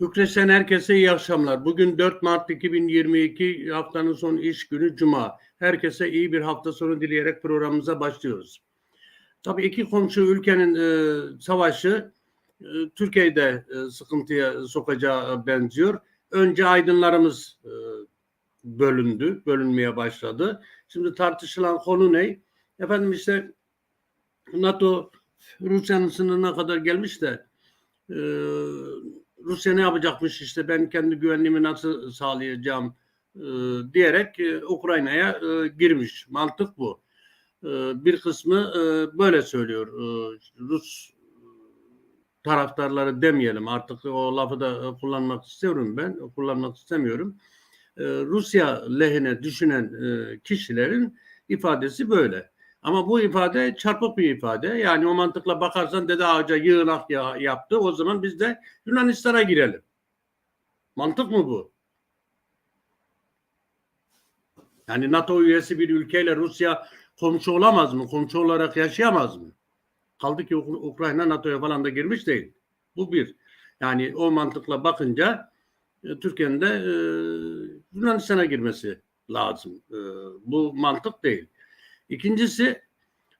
Bükreş'ten herkese iyi akşamlar. Bugün 4 Mart 2022 haftanın son iş günü Cuma. Herkese iyi bir hafta sonu dileyerek programımıza başlıyoruz. Tabii iki komşu ülkenin e, savaşı e, Türkiye'de e, sıkıntıya sokacağı benziyor. Önce aydınlarımız e, bölündü, bölünmeye başladı. Şimdi tartışılan konu ne? Efendim işte NATO Rusya'nın sınırına kadar gelmiş de e, Rusya ne yapacakmış işte ben kendi güvenliğimi nasıl sağlayacağım e, diyerek e, Ukrayna'ya e, girmiş. Mantık bu. E, bir kısmı e, böyle söylüyor. E, Rus taraftarları demeyelim artık o lafı da kullanmak istiyorum ben kullanmak istemiyorum. E, Rusya lehine düşünen e, kişilerin ifadesi böyle. Ama bu ifade çarpık bir ifade. Yani o mantıkla bakarsan Dede Ağaca yığınak ya, yaptı. O zaman biz de Yunanistan'a girelim. Mantık mı bu? Yani NATO üyesi bir ülkeyle Rusya komşu olamaz mı? Komşu olarak yaşayamaz mı? Kaldı ki Uk- Ukrayna NATO'ya falan da girmiş değil. Bu bir. Yani o mantıkla bakınca e, Türkiye'nin de e, Yunanistan'a girmesi lazım. E, bu mantık değil. İkincisi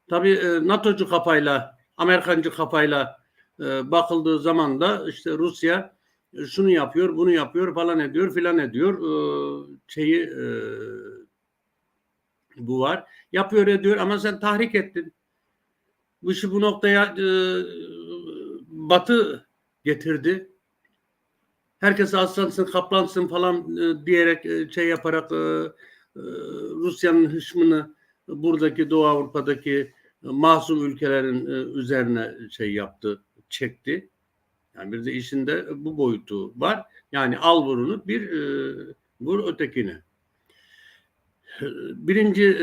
tabii e, NATO'cu kafayla, Amerikancı kafayla e, bakıldığı zaman da işte Rusya e, şunu yapıyor, bunu yapıyor, falan ediyor, filan ediyor. Şeyi bu var. Yapıyor ediyor ama sen tahrik ettin. Bu işi bu noktaya Batı getirdi. Herkes aslansın, kaplansın falan e, diyerek e, şey yaparak e, e, Rusya'nın hışmını buradaki Doğu Avrupa'daki e, masum ülkelerin e, üzerine şey yaptı, çekti. Yani bir de işinde bu boyutu var. Yani al vurunu bir e, vur ötekine. Birinci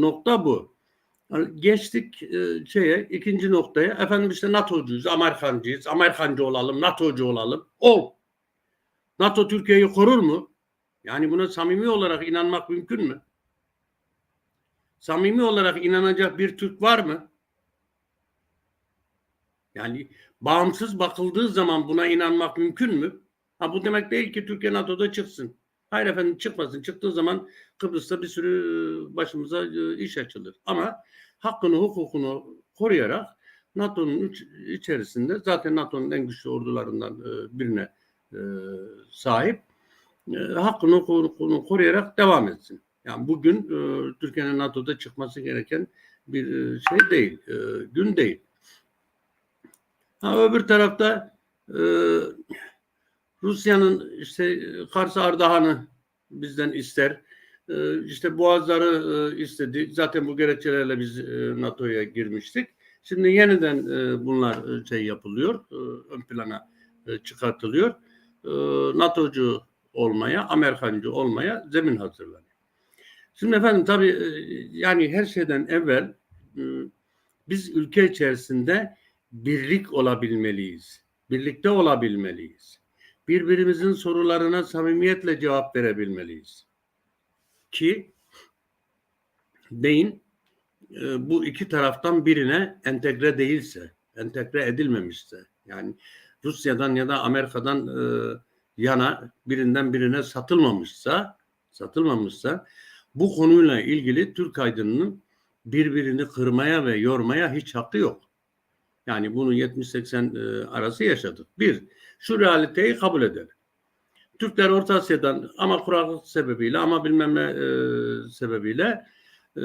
nokta bu. Geçtik şeye ikinci noktaya. Efendim işte NATO'cuyuz, Amerikancıyız. Amerikancı olalım, NATO'cu olalım. Ol. NATO Türkiye'yi korur mu? Yani buna samimi olarak inanmak mümkün mü? Samimi olarak inanacak bir Türk var mı? Yani bağımsız bakıldığı zaman buna inanmak mümkün mü? Ha bu demek değil ki Türkiye NATO'da çıksın. Hayır efendim çıkmasın. Çıktığı zaman Kıbrıs'ta bir sürü başımıza e, iş açılır. Ama hakkını, hukukunu koruyarak NATO'nun iç- içerisinde zaten NATO'nun en güçlü ordularından e, birine e, sahip e, hakkını, hukukunu koruyarak devam etsin. Yani bugün e, Türkiye'nin NATO'da çıkması gereken bir e, şey değil, e, gün değil. Ha, öbür tarafta e, Rusya'nın işte Kars Ardahan'ı bizden ister. E, işte Boğazları e, istedi. Zaten bu gerekçelerle biz e, NATO'ya girmiştik. Şimdi yeniden e, bunlar e, şey yapılıyor, e, ön plana e, çıkartılıyor. E, NATO'cu olmaya, Amerikancı olmaya zemin hazırlanıyor. Şimdi efendim tabii e, yani her şeyden evvel e, biz ülke içerisinde birlik olabilmeliyiz. Birlikte olabilmeliyiz. Birbirimizin sorularına samimiyetle cevap verebilmeliyiz. Ki beyin e, bu iki taraftan birine entegre değilse, entegre edilmemişse yani Rusya'dan ya da Amerika'dan yana birinden birine satılmamışsa satılmamışsa bu konuyla ilgili Türk aydınının birbirini kırmaya ve yormaya hiç hakkı yok. Yani bunu 70-80 e, arası yaşadık. Bir, şu realiteyi kabul edelim. Türkler Orta Asya'dan ama kuraklık sebebiyle ama bilmem ne e, sebebiyle e,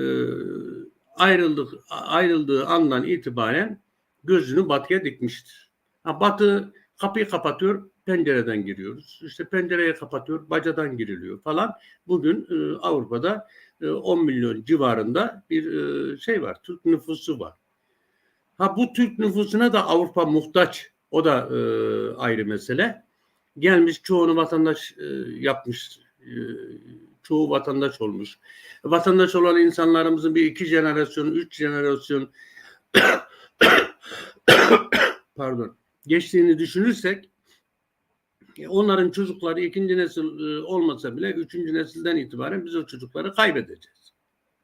ayrıldık, ayrıldığı andan itibaren gözünü batıya dikmiştir. Ha, batı kapıyı kapatıyor, pencereden giriyoruz. İşte pencereyi kapatıyor, bacadan giriliyor falan. Bugün e, Avrupa'da e, 10 milyon civarında bir e, şey var, Türk nüfusu var. Ha bu Türk nüfusuna da Avrupa muhtaç. O da e, ayrı mesele. Gelmiş çoğunu vatandaş e, yapmış. E, çoğu vatandaş olmuş. Vatandaş olan insanlarımızın bir iki jenerasyon, üç jenerasyon pardon geçtiğini düşünürsek onların çocukları ikinci nesil e, olmasa bile üçüncü nesilden itibaren biz o çocukları kaybedeceğiz.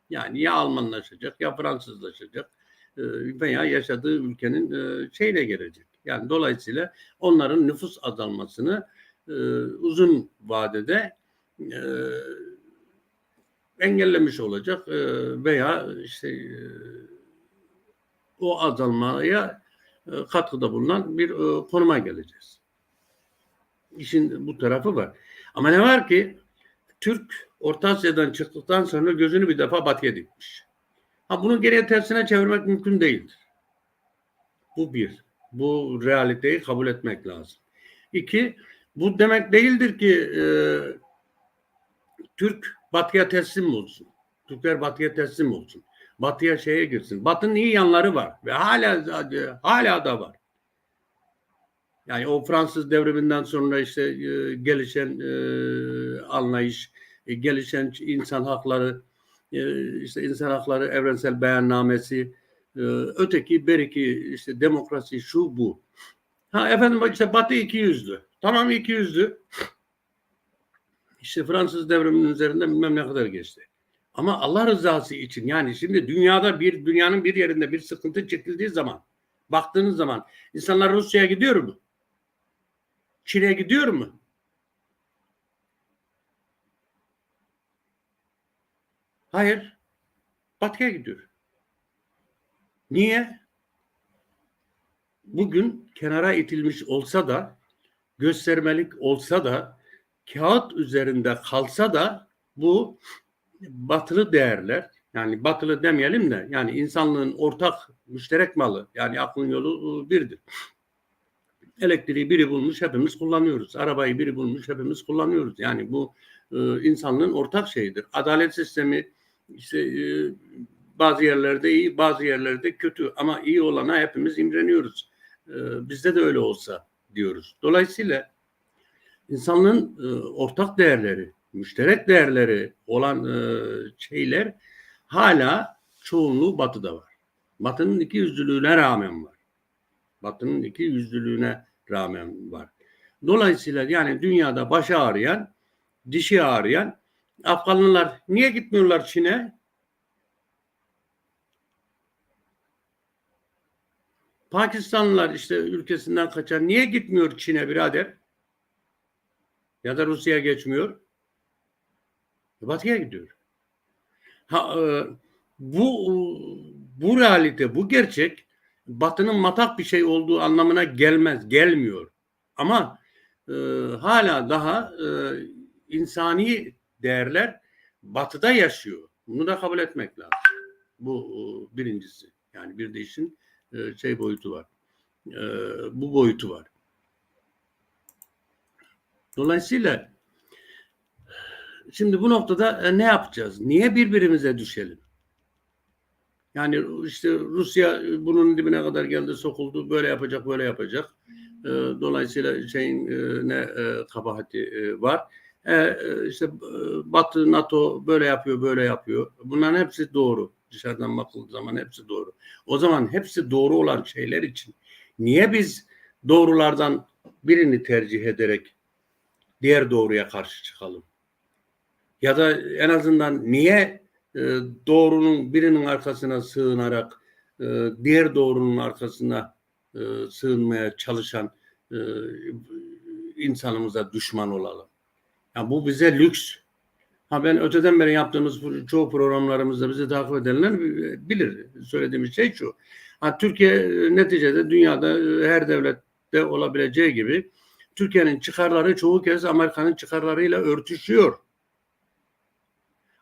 Yani ya Almanlaşacak ya Fransızlaşacak e, veya yaşadığı ülkenin e, şeyle gelecek. Yani dolayısıyla onların nüfus azalmasını uzun vadede engellemiş olacak veya işte o azalmaya katkıda bulunan bir konuma geleceğiz. İşin bu tarafı var. Ama ne var ki Türk Orta Asya'dan çıktıktan sonra gözünü bir defa batıya dikmiş. Ha bunu geriye tersine çevirmek mümkün değildir. Bu bir. Bu realiteyi kabul etmek lazım. İki, bu demek değildir ki e, Türk batıya teslim olsun. Türkler batıya teslim olsun. Batıya şeye girsin. Batının iyi yanları var ve hala hala da var. Yani o Fransız devriminden sonra işte e, gelişen e, anlayış, e, gelişen insan hakları, e, işte insan hakları evrensel beyannamesi, e, öteki beriki işte demokrasi şu bu. Ha efendim işte Batı iki yüzlü. Tamam iki yüzlü. İşte Fransız devriminin üzerinden bilmem ne kadar geçti. Ama Allah rızası için yani şimdi dünyada bir dünyanın bir yerinde bir sıkıntı çekildiği zaman baktığınız zaman insanlar Rusya'ya gidiyor mu? Çin'e gidiyor mu? Hayır. Batı'ya gidiyor. Niye? Bugün kenara itilmiş olsa da göstermelik olsa da kağıt üzerinde kalsa da bu batılı değerler yani batılı demeyelim de yani insanlığın ortak müşterek malı yani aklın yolu birdir. Elektriği biri bulmuş hepimiz kullanıyoruz. Arabayı biri bulmuş hepimiz kullanıyoruz. Yani bu e, insanlığın ortak şeyidir. Adalet sistemi işte e, bazı yerlerde iyi bazı yerlerde kötü ama iyi olana hepimiz imreniyoruz. E, bizde de öyle olsa diyoruz. Dolayısıyla insanlığın e, ortak değerleri, müşterek değerleri olan e, şeyler hala çoğunluğu batıda var. Batının iki yüzlülüğüne rağmen var. Batının iki yüzlülüğüne rağmen var. Dolayısıyla yani dünyada başı ağrıyan, dişi ağrıyan Afganlılar niye gitmiyorlar Çin'e? Pakistanlılar işte ülkesinden kaçan niye gitmiyor Çin'e birader? Ya da Rusya'ya geçmiyor. Batı'ya gidiyor. Ha, e, bu bu realite, bu gerçek Batı'nın matak bir şey olduğu anlamına gelmez, gelmiyor. Ama e, hala daha e, insani değerler Batı'da yaşıyor. Bunu da kabul etmek lazım. Bu e, birincisi. Yani bir de işin e, şey boyutu var. E, bu boyutu var. Dolayısıyla şimdi bu noktada ne yapacağız? Niye birbirimize düşelim? Yani işte Rusya bunun dibine kadar geldi, sokuldu, böyle yapacak, böyle yapacak. Dolayısıyla şeyin ne kabahati var. E, işte Batı, NATO böyle yapıyor, böyle yapıyor. Bunların hepsi doğru. Dışarıdan bakıldığı zaman hepsi doğru. O zaman hepsi doğru olan şeyler için niye biz doğrulardan birini tercih ederek diğer doğruya karşı çıkalım? Ya da en azından niye e, doğrunun birinin arkasına sığınarak e, diğer doğrunun arkasına e, sığınmaya çalışan e, insanımıza düşman olalım? Ya bu bize lüks. Ha ben öteden beri yaptığımız çoğu programlarımızda bizi takip edenler bilir. Söylediğimiz şey şu. Ha, Türkiye neticede dünyada her devlette olabileceği gibi Türkiye'nin çıkarları çoğu kez Amerika'nın çıkarlarıyla örtüşüyor.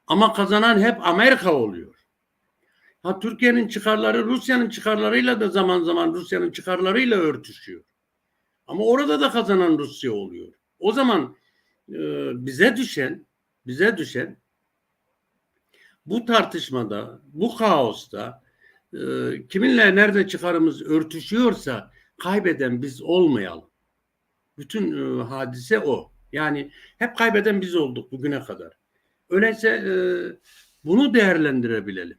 Ama kazanan hep Amerika oluyor. Ha Türkiye'nin çıkarları Rusya'nın çıkarlarıyla da zaman zaman Rusya'nın çıkarlarıyla örtüşüyor. Ama orada da kazanan Rusya oluyor. O zaman e, bize düşen bize düşen bu tartışmada, bu kaosta e, kiminle nerede çıkarımız örtüşüyorsa kaybeden biz olmayalım. Bütün e, hadise o. Yani hep kaybeden biz olduk bugüne kadar. Öyleyse e, bunu değerlendirebilelim.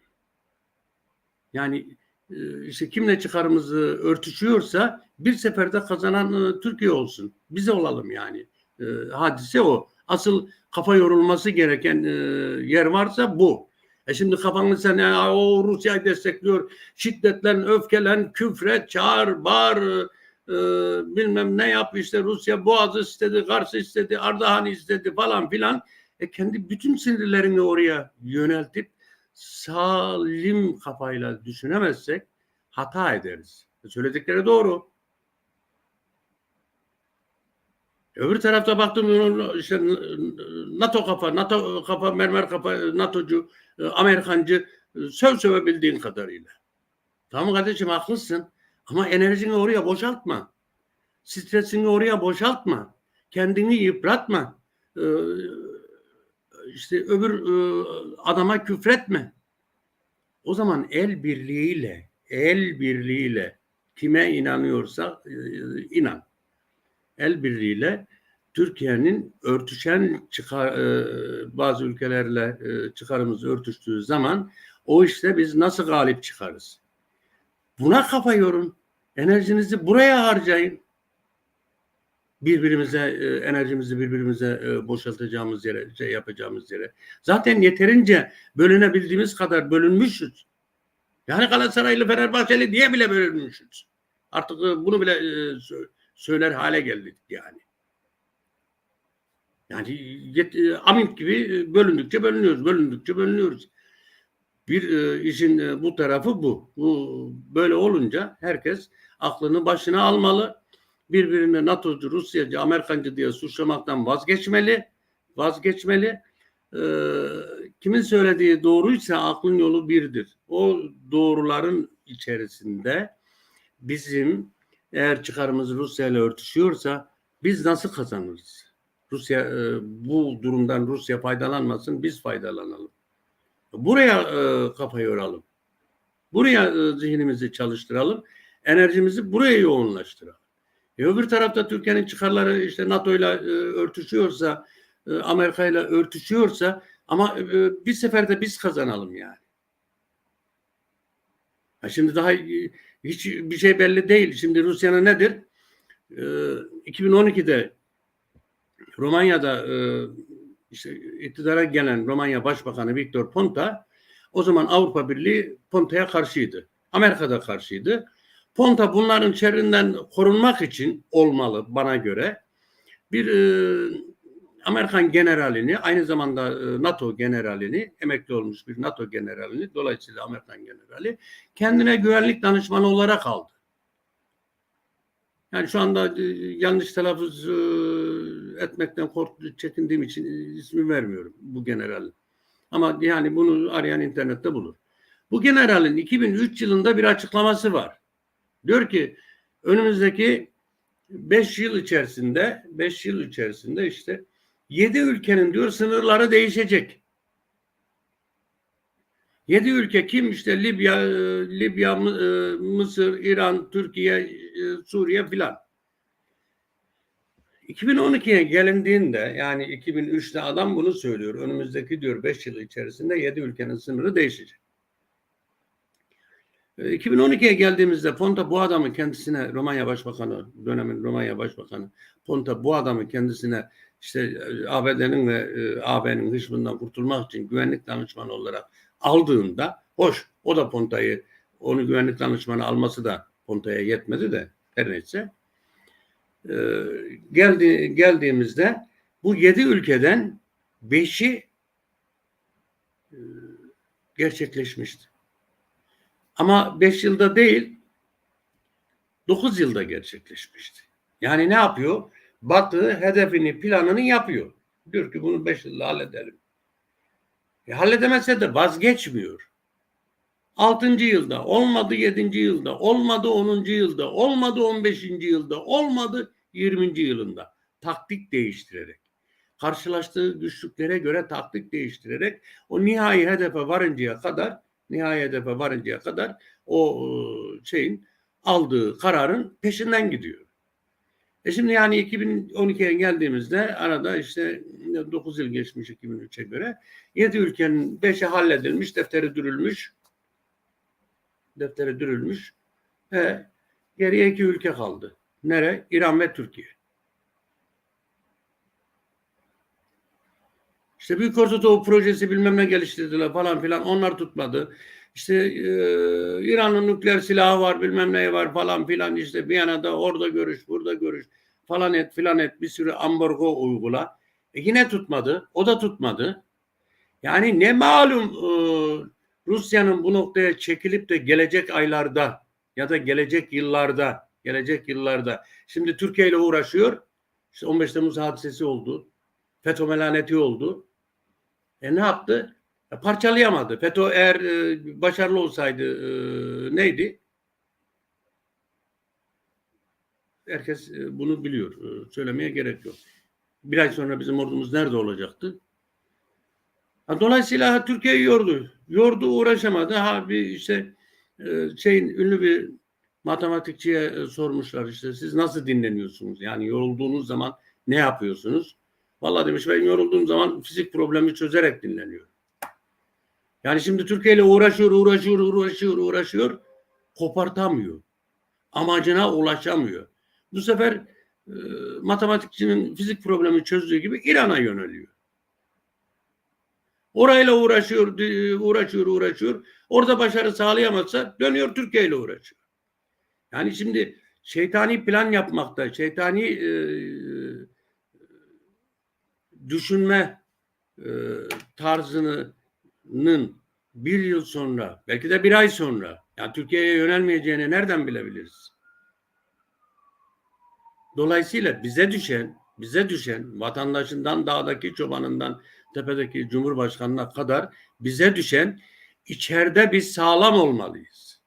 Yani e, işte kimle çıkarımızı örtüşüyorsa bir seferde kazanan e, Türkiye olsun. Bize olalım yani. E, hadise o. Asıl kafa yorulması gereken e, yer varsa bu. E şimdi kafanı sen ya, o Rusya'yı destekliyor. Şiddetlen, öfkelen, küfret, çağır, bağır, e, bilmem ne yap işte Rusya Boğaz'ı istedi, Kars'ı istedi, Ardahan'ı istedi falan filan. E kendi bütün sinirlerini oraya yöneltip salim kafayla düşünemezsek hata ederiz. E, Söyledikleri doğru. Öbür tarafta baktım işte NATO kafa, NATO kafa, mermer kafa, NATO'cu, e, Amerikancı e, söv sövebildiğin kadarıyla. Tamam kardeşim haklısın ama enerjini oraya boşaltma. Stresini oraya boşaltma. Kendini yıpratma. Ee, işte öbür e, adama küfretme. O zaman el birliğiyle, el birliğiyle kime inanıyorsa e, inan. El birliğiyle Türkiye'nin örtüşen çıkar, e, bazı ülkelerle e, çıkarımız örtüştüğü zaman o işte biz nasıl galip çıkarız? Buna kafa yorun. Enerjinizi buraya harcayın. Birbirimize e, enerjimizi birbirimize e, boşaltacağımız yere, şey yapacağımız yere. Zaten yeterince bölünebildiğimiz kadar bölünmüşüz. Yani Galatasaraylı Fenerbahçeli diye bile bölünmüşüz. Artık e, bunu bile sö- söyler hale geldik yani. Yani yet, gibi bölündükçe bölünüyoruz, bölündükçe bölünüyoruz. Bir işin bu tarafı bu. Bu böyle olunca herkes aklını başına almalı. Birbirini NATO'cu, Rusyacı, Amerikancı diye suçlamaktan vazgeçmeli. Vazgeçmeli. E, kimin söylediği doğruysa aklın yolu birdir. O doğruların içerisinde bizim eğer çıkarımız Rusya ile örtüşüyorsa biz nasıl kazanırız? Rusya e, bu durumdan Rusya faydalanmasın, biz faydalanalım. Buraya e, kafa yoralım. Buraya e, zihnimizi çalıştıralım. Enerjimizi buraya yoğunlaştıralım. E, öbür tarafta Türkiye'nin çıkarları işte NATO ile örtüşüyorsa, e, Amerika ile örtüşüyorsa ama e, bir seferde biz kazanalım yani. Ha şimdi daha e, hiç bir şey belli değil. Şimdi Rusya'nın nedir? E, 2012'de Romanya'da e, işte iktidara gelen Romanya Başbakanı Viktor Ponta o zaman Avrupa Birliği Ponta'ya karşıydı. Amerika'da karşıydı. Ponta bunların şerrinden korunmak için olmalı bana göre bir e, Amerikan generalini aynı zamanda e, NATO generalini emekli olmuş bir NATO generalini dolayısıyla Amerikan generali kendine güvenlik danışmanı olarak aldı. Yani şu anda e, yanlış telaffuz e, etmekten korktu, çekindiğim için e, ismi vermiyorum bu generalin. Ama yani bunu arayan internette bulur. Bu generalin 2003 yılında bir açıklaması var. Diyor ki önümüzdeki 5 yıl içerisinde 5 yıl içerisinde işte 7 ülkenin diyor sınırları değişecek. 7 ülke kim işte Libya, e, Libya, e, Mısır, İran, Türkiye, e, Suriye filan. 2012'ye gelindiğinde yani 2003'te adam bunu söylüyor. Önümüzdeki diyor 5 yıl içerisinde 7 ülkenin sınırı değişecek. E, 2012'ye geldiğimizde Ponta bu adamı kendisine Romanya Başbakanı dönemin Romanya Başbakanı Ponta bu adamı kendisine işte e, ABD'nin ve e, AB'nin hışmından kurtulmak için güvenlik danışmanı olarak aldığında hoş o da Ponta'yı onu güvenlik danışmanı alması da Ponta'ya yetmedi de her neyse e, geldi, geldiğimizde bu yedi ülkeden beşi e, gerçekleşmişti. Ama beş yılda değil dokuz yılda gerçekleşmişti. Yani ne yapıyor? Batı hedefini, planını yapıyor. Diyor ki bunu beş yılda halledelim. E, halledemezse de vazgeçmiyor. Altıncı yılda, olmadı yedinci yılda, olmadı onuncu yılda, olmadı on beşinci yılda, olmadı yirminci yılında. Taktik değiştirerek. Karşılaştığı güçlüklere göre taktik değiştirerek o nihai hedefe varıncaya kadar nihai hedefe varıncaya kadar o e, şeyin aldığı kararın peşinden gidiyor. E şimdi yani 2012'ye geldiğimizde arada işte 9 yıl geçmiş 2003'e göre 7 ülkenin 5'i halledilmiş, defteri dürülmüş. Defteri dürülmüş. Ve geriye iki ülke kaldı. Nere? İran ve Türkiye. İşte Büyük Orta Doğu projesi bilmem ne geliştirdiler falan filan. Onlar tutmadı. işte e, İran'ın nükleer silahı var bilmem ne var falan filan işte bir yana da orada görüş burada görüş falan et filan et bir sürü ambargo uygula. E yine tutmadı. O da tutmadı. Yani ne malum e, Rusya'nın bu noktaya çekilip de gelecek aylarda ya da gelecek yıllarda gelecek yıllarda şimdi Türkiye ile uğraşıyor. İşte 15 Temmuz hadisesi oldu. FETÖ melaneti oldu. E ne yaptı? E, parçalayamadı. FETÖ eğer e, başarılı olsaydı e, neydi? Herkes e, bunu biliyor. E, söylemeye gerek yok. Bir ay sonra bizim ordumuz nerede olacaktı? Ha, dolayısıyla Türkiye yordu. Yordu uğraşamadı. Ha bir işte e, şeyin ünlü bir matematikçiye e, sormuşlar işte siz nasıl dinleniyorsunuz? Yani yorulduğunuz zaman ne yapıyorsunuz? Vallahi demiş ben yorulduğum zaman fizik problemi çözerek dinleniyorum. Yani şimdi Türkiye ile uğraşıyor, uğraşıyor, uğraşıyor, uğraşıyor. Kopartamıyor. Amacına ulaşamıyor. Bu sefer e, matematikçinin fizik problemi çözdüğü gibi İran'a yöneliyor. Orayla uğraşıyor, uğraşıyor, uğraşıyor. Orada başarı sağlayamazsa dönüyor Türkiye ile uğraşıyor. Yani şimdi şeytani plan yapmakta, şeytani e, düşünme e, tarzının bir yıl sonra, belki de bir ay sonra, yani Türkiye'ye yönelmeyeceğini nereden bilebiliriz? Dolayısıyla bize düşen, bize düşen vatandaşından, dağdaki çobanından, tepedeki cumhurbaşkanına kadar bize düşen içeride biz sağlam olmalıyız.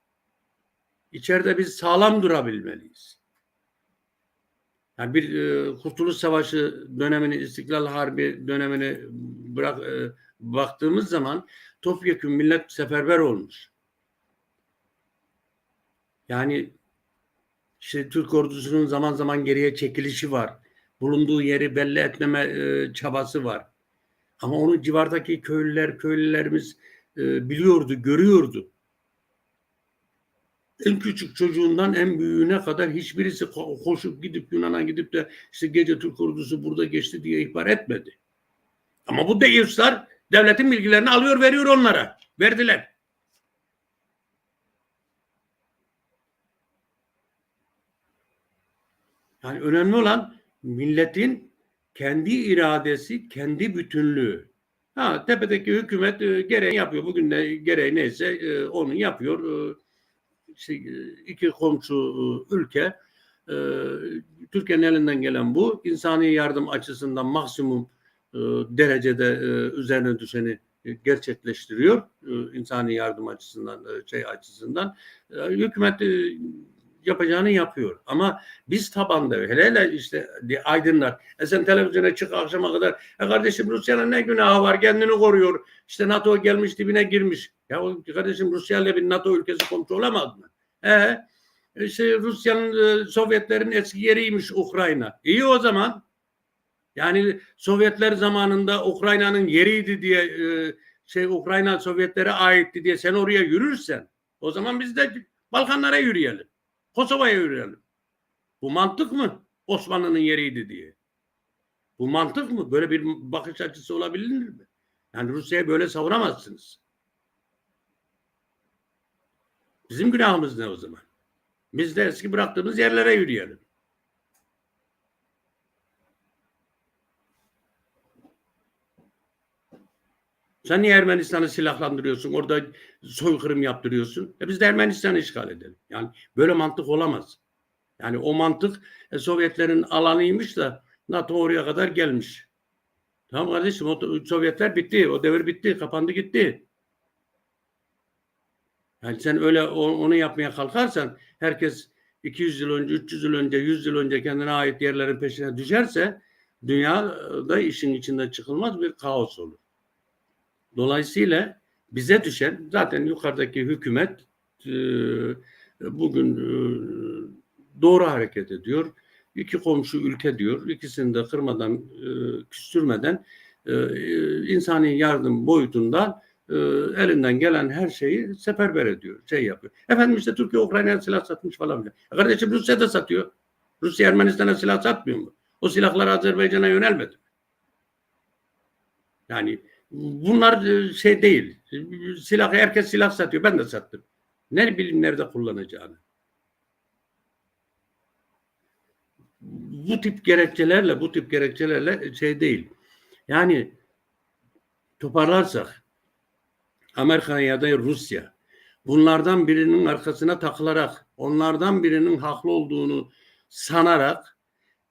İçeride biz sağlam durabilmeliyiz. Yani bir e, Kurtuluş Savaşı dönemini, İstiklal Harbi dönemini bırak e, baktığımız zaman topyekun millet seferber olmuş. Yani işte Türk ordusunun zaman zaman geriye çekilişi var. Bulunduğu yeri belli etmeme e, çabası var. Ama onu civardaki köylüler, köylülerimiz e, biliyordu, görüyordu. En küçük çocuğundan en büyüğüne kadar hiçbirisi koşup gidip Yunan'a gidip de işte gece Türk ordusu burada geçti diye ihbar etmedi. Ama bu deistler devletin bilgilerini alıyor veriyor onlara. Verdiler. Yani önemli olan milletin kendi iradesi, kendi bütünlüğü. Ha tepedeki hükümet e, gereği yapıyor. Bugün de gereği neyse e, onu yapıyor. E, iki komşu e, ülke e, Türkiye'nin elinden gelen bu. insani yardım açısından maksimum e, derecede e, üzerine düşeni e, gerçekleştiriyor. E, insani yardım açısından, e, şey açısından. E, hükümet e, yapacağını yapıyor. Ama biz tabanda hele hele işte aydınlar. E sen televizyona çık akşama kadar. E kardeşim Rusya'nın ne günahı var kendini koruyor. İşte NATO gelmiş dibine girmiş. Ya kardeşim Rusya ile bir NATO ülkesi komşu olamaz mı? E işte Rusya'nın e, Sovyetlerin eski yeriymiş Ukrayna. İyi o zaman. Yani Sovyetler zamanında Ukrayna'nın yeriydi diye e, şey Ukrayna Sovyetlere aitti diye sen oraya yürürsen o zaman biz de Balkanlara yürüyelim. Kosova'ya yürüyelim. Bu mantık mı? Osmanlı'nın yeriydi diye. Bu mantık mı? Böyle bir bakış açısı olabilir mi? Yani Rusya'yı böyle savunamazsınız. Bizim günahımız ne o zaman? Biz de eski bıraktığımız yerlere yürüyelim. Sen niye Ermenistan'ı silahlandırıyorsun? Orada soykırım yaptırıyorsun. E biz de Ermenistan'ı işgal edelim. Yani böyle mantık olamaz. Yani o mantık e, Sovyetlerin alanıymış da NATO oraya kadar gelmiş. Tamam kardeşim o Sovyetler bitti. O devir bitti. Kapandı gitti. Yani sen öyle onu yapmaya kalkarsan herkes 200 yıl önce, 300 yıl önce, 100 yıl önce kendine ait yerlerin peşine düşerse dünyada işin içinde çıkılmaz bir kaos olur. Dolayısıyla bize düşen zaten yukarıdaki hükümet e, bugün e, doğru hareket ediyor. İki komşu ülke diyor. İkisini de kırmadan, e, küstürmeden insani yardım boyutundan elinden gelen her şeyi seferber ediyor. Şey yapıyor. Efendim işte Türkiye Ukrayna'ya silah satmış falan filan. Kardeşim Rusya da satıyor. Rusya Ermenistan'a silah satmıyor mu? O silahlar Azerbaycan'a yönelmedi. Yani bunlar e, şey değil. Silah herkes silah satıyor. Ben de sattım. Ne bileyim nerede kullanacağını. Bu tip gerekçelerle bu tip gerekçelerle şey değil. Yani toparlarsak Amerika ya da Rusya bunlardan birinin arkasına takılarak onlardan birinin haklı olduğunu sanarak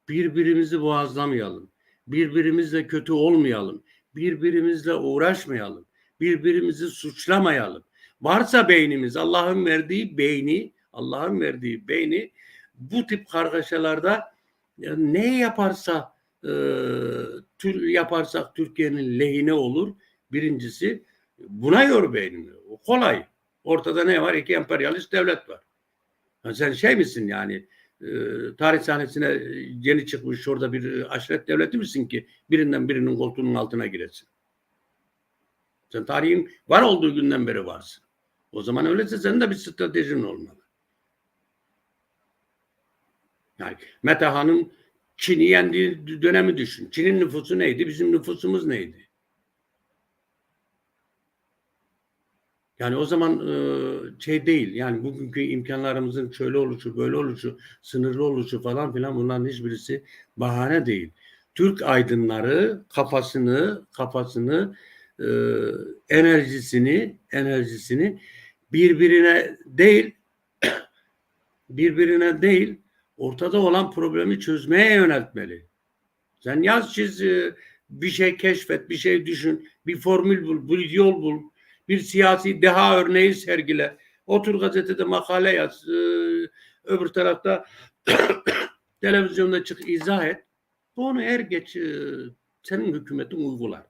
birbirimizi boğazlamayalım. Birbirimizle kötü olmayalım. Birbirimizle uğraşmayalım. Birbirimizi suçlamayalım. Varsa beynimiz Allah'ın verdiği beyni, Allah'ın verdiği beyni bu tip kargaşalarda ya ne yaparsa e, tür, yaparsak Türkiye'nin lehine olur. Birincisi buna yor beynini. O kolay. Ortada ne var? İki emperyalist devlet var. Ya sen şey misin yani e, tarih sahnesine yeni çıkmış orada bir aşiret devleti misin ki birinden birinin koltuğunun altına giresin? Sen tarihin var olduğu günden beri varsın. O zaman öyleyse senin de bir stratejin olmalı. Yani Metaha'nın Çin'i yendiği dönemi düşün. Çin'in nüfusu neydi? Bizim nüfusumuz neydi? Yani o zaman e, şey değil. Yani bugünkü imkanlarımızın şöyle oluşu, böyle oluşu, sınırlı oluşu falan filan bunların hiçbirisi bahane değil. Türk aydınları kafasını, kafasını, e, enerjisini, enerjisini birbirine değil, birbirine değil, ortada olan problemi çözmeye yöneltmeli. Sen yaz çiz, bir şey keşfet, bir şey düşün, bir formül bul, bir yol bul, bir siyasi deha örneği sergile. Otur gazetede makale yaz, e, öbür tarafta televizyonda çık izah et. Onu er geç e, senin hükümetin uygular.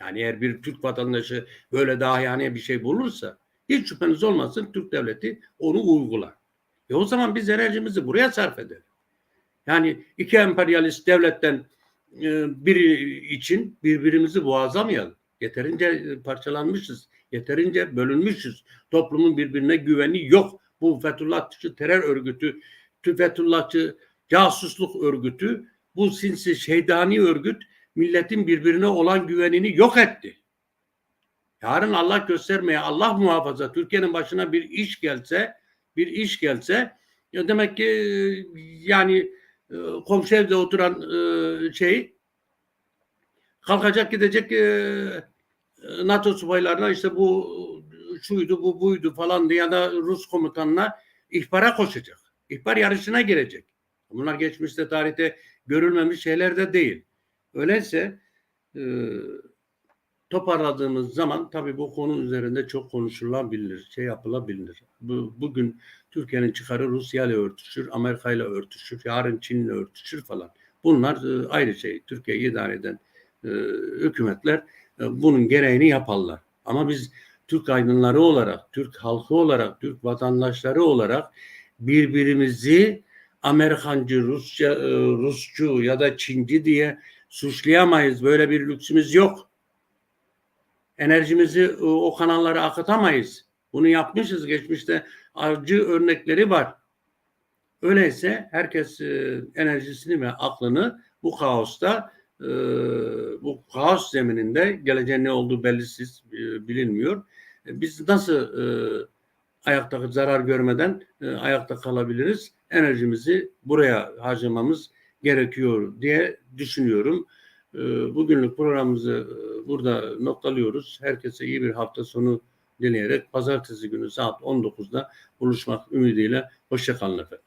Yani eğer bir Türk vatandaşı böyle dahiyane bir şey bulursa hiç şüpheniz olmasın Türk devleti onu uygular. E o zaman biz enerjimizi buraya sarf ederiz. Yani iki emperyalist devletten e, biri için birbirimizi boğazamayalım. Yeterince e, parçalanmışız. Yeterince bölünmüşüz. Toplumun birbirine güveni yok. Bu Fethullahçı terör örgütü, Fethullahçı casusluk örgütü, bu sinsi şeytani örgüt milletin birbirine olan güvenini yok etti. Yarın Allah göstermeye, Allah muhafaza Türkiye'nin başına bir iş gelse, bir iş gelse ya demek ki yani e, komşu evde oturan e, şey kalkacak gidecek e, NATO subaylarına işte bu şuydu bu buydu falan diye ya da Rus komutanına ihbara koşacak. İhbar yarışına girecek. Bunlar geçmişte tarihte görülmemiş şeyler de değil. Öyleyse e, toparladığımız zaman tabii bu konu üzerinde çok konuşulabilir, şey yapılabilir. Bu, bugün Türkiye'nin çıkarı Rusya ile örtüşür, Amerika ile örtüşür, yarın Çin ile örtüşür falan. Bunlar e, ayrı şey. Türkiye'yi idare eden e, hükümetler e, bunun gereğini yaparlar. Ama biz Türk aydınları olarak, Türk halkı olarak, Türk vatandaşları olarak birbirimizi Amerikancı, Rusça, e, Rusçu ya da Çinci diye suçlayamayız. Böyle bir lüksümüz yok. Enerjimizi e, o kanallara akıtamayız. Bunu yapmışız geçmişte acı örnekleri var. Öyleyse herkes enerjisini ve aklını bu kaosta bu kaos zemininde geleceğin ne olduğu bellisiz bilinmiyor. Biz nasıl ayakta zarar görmeden ayakta kalabiliriz? Enerjimizi buraya harcamamız gerekiyor diye düşünüyorum. Bugünlük programımızı burada noktalıyoruz. Herkese iyi bir hafta sonu dileyerek pazartesi günü saat 19'da buluşmak ümidiyle hoşçakalın efendim.